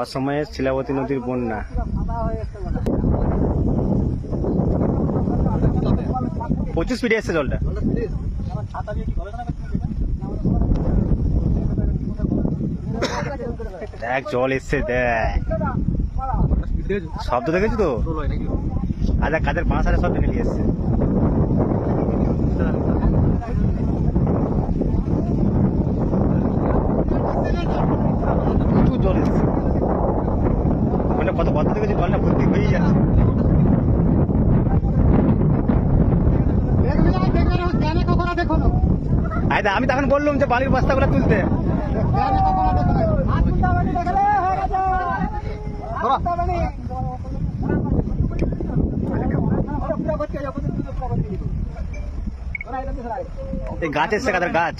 অসময়ে শিলাবতী নদীর বন্যা। পঁচিশ ফিটে এসছে জলটা। দেখ, জল এসছে, দেখ। শব্দ দেখেছি তো? আচ্ছা কাদের পাঁচ হাজার শব্দ নিয়ে এসছে প্রচুর জল এসছে মানে কত কত দেখেছি জলটা ভর্তি হয়েই যাচ্ছে আয় আমি তখন বললাম যে বালির বস্তাগুলো তুলতে। এই গাছ কাদের গাছ?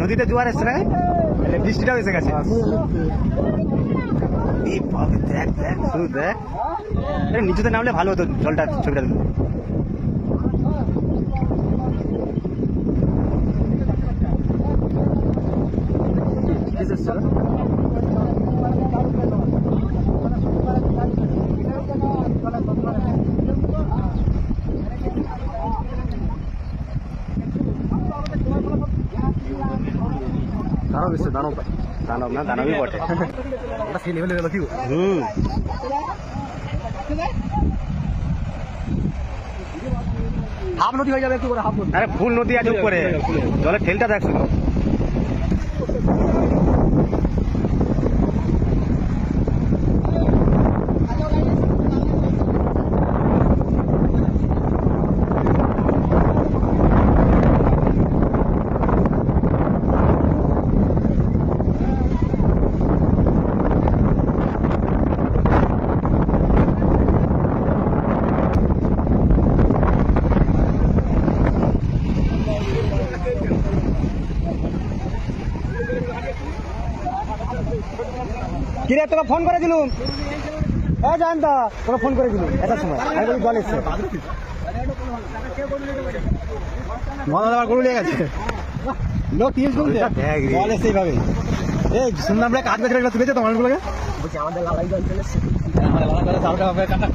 নদীতে জোয়ার এসছে না বৃষ্টিটাও এসে গেছে। দেখ দেখ শুধু দেখ। নিচুতে নামলে ভালো হতো জলটা ছবিটা তুলতে। দানব এসছে দানব। দানব না দানবই বটে। ওটা সেই লেভেলে গেল কি হুম। হাফ নদী হয়ে যাবে একটু করে হাফ নদী। আরে ফুল নদী আছে উপরে। জলের ঠেলটা দেখ কিরে, তোকে ফোন করে দিলুম। হ্যাঁ জানতা তোকে ফোন করে দিলুম। এটার সময় জল এসছে গরু লেগে গেছে। লোক টিএস করছে দেখ রে। বল এসে এইভাবে এই কাজ বেঁচে তুলেছে তো মানুষগুলোকে আমাদের লালাই জল চলে আমাদের লালা করে সাউটা হবে কাটা